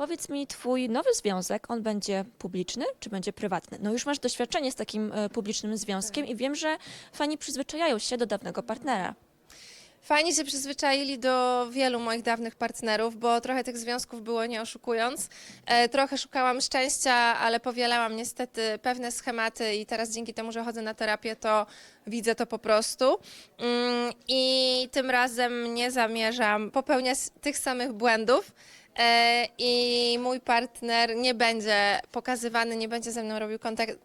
Powiedz mi, twój nowy związek, on będzie publiczny czy będzie prywatny? No już masz doświadczenie z takim e, publicznym związkiem i wiem, że fani przyzwyczajają się do dawnego partnera. Fajnie się przyzwyczaili do wielu moich dawnych partnerów, bo trochę tych związków było, nie oszukując. E, trochę szukałam szczęścia, ale powielałam niestety pewne schematy i teraz dzięki temu, że chodzę na terapię, to widzę to po prostu. Mm, I tym razem nie zamierzam popełniać tych samych błędów. E, I mój partner nie będzie pokazywany, nie będzie ze mną robił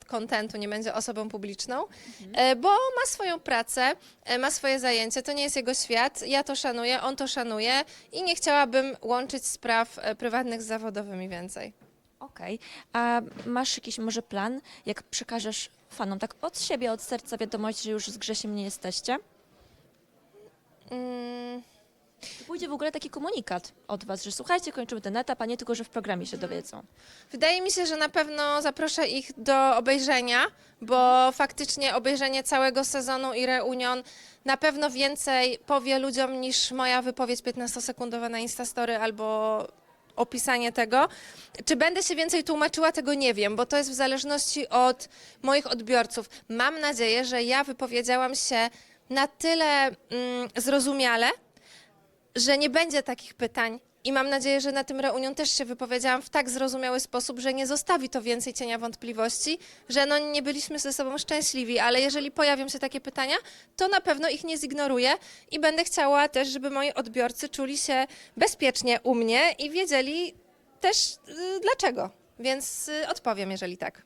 kontentu, nie będzie osobą publiczną, e, bo ma swoją pracę, e, ma swoje zajęcie, to nie jest jego świat. Ja to szanuję, on to szanuje i nie chciałabym łączyć spraw prywatnych z zawodowymi więcej. Okej, a masz jakiś może plan, jak przekażesz fanom tak od siebie, od serca wiadomość, że już z Grzesiem nie jesteście? Mm, Pójdzie w ogóle taki komunikat od was, że słuchajcie, kończymy ten etap, a nie tylko, że w programie się dowiedzą. Wydaje mi się, że na pewno zaproszę ich do obejrzenia, bo faktycznie obejrzenie całego sezonu i reunion na pewno więcej powie ludziom niż moja wypowiedź 15-sekundowa na Instastory albo opisanie tego. Czy będę się więcej tłumaczyła, tego nie wiem, bo to jest w zależności od moich odbiorców. Mam nadzieję, że ja wypowiedziałam się na tyle mm, zrozumiale, że nie będzie takich pytań. I mam nadzieję, że na tym reunion też się wypowiedziałam w tak zrozumiały sposób, że nie zostawi to więcej cienia wątpliwości, że no nie byliśmy ze sobą szczęśliwi, ale jeżeli pojawią się takie pytania, to na pewno ich nie zignoruję i będę chciała też, żeby moi odbiorcy czuli się bezpiecznie u mnie i wiedzieli też y, dlaczego. Więc y, odpowiem, jeżeli tak.